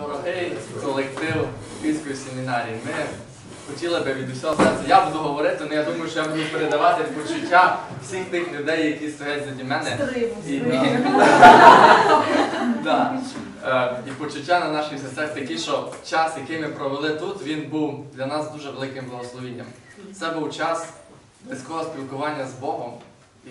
Дорогий колектив Київської семінарії, ми хотіли би від усього серця. Я буду говорити, але я думаю, що я буду передавати почуття всіх тих людей, які стоять заді мене. І, да, е, і почуття на наших серцях такі, що час, який ми провели тут, він був для нас дуже великим благословенням. Це був час близького спілкування з Богом і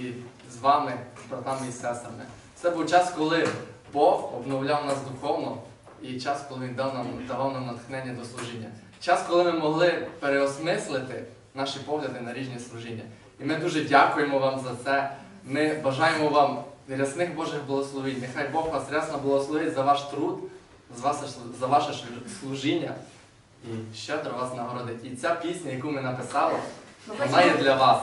з вами, братами і сестрами. Це був час, коли Бог обновляв нас духовно, і час, коли Він дав нам, давав нам натхнення до служіння. Час, коли ми могли переосмислити наші погляди на різні служіння. І ми дуже дякуємо вам за це. Ми бажаємо вам рясних Божих благословень. Нехай Бог вас рясно благословить за ваш труд, за ваше, служіння і щедро вас нагородить. І ця пісня, яку ми написали, вона є для вас.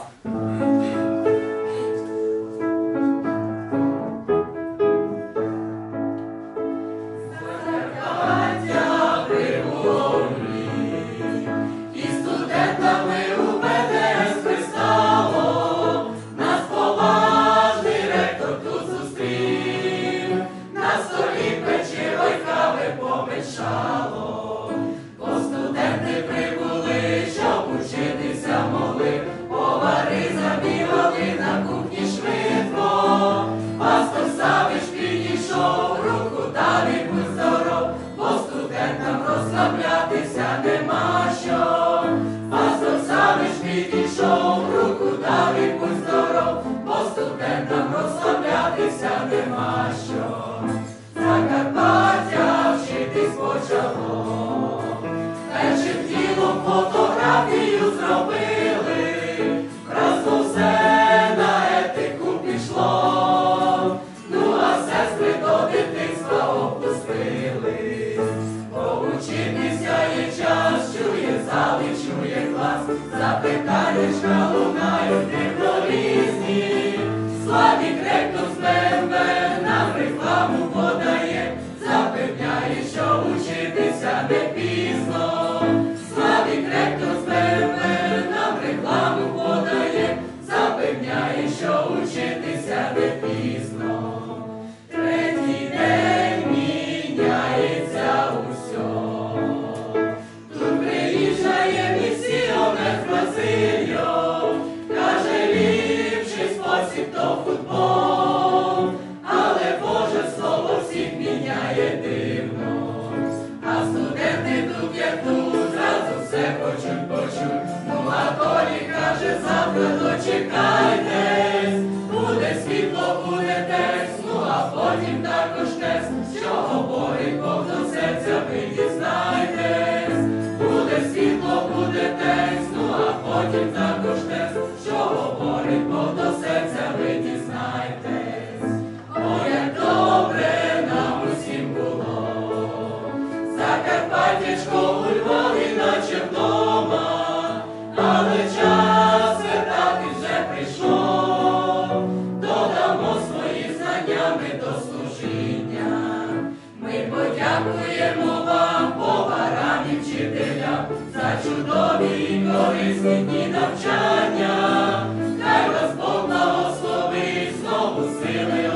Розслаблятися нема Поучитися є час, чує зал і чує клас, запитаннячка лунають різні. Славік ректор з БМВ нам рекламу подає, запевняє, що учитися не пізно. Славік ректор з БМВ нам рекламу подає, запевняє, що учитися то але Боже слово всіх міняє дивно. А студенти тут, як тут, зразу все хочуть почуть. Ну каже, завтра дочекайтесь, буде світло, буде текст, ну а потім також тест, що говорить до серця, ви дізнайтесь. Буде світло, буде текст, ну а потім також служіння. Ми подякуємо вам, Бога, рані вчителям, за чудові і корисні дні навчання. Хай вас Бог благослови знову сили.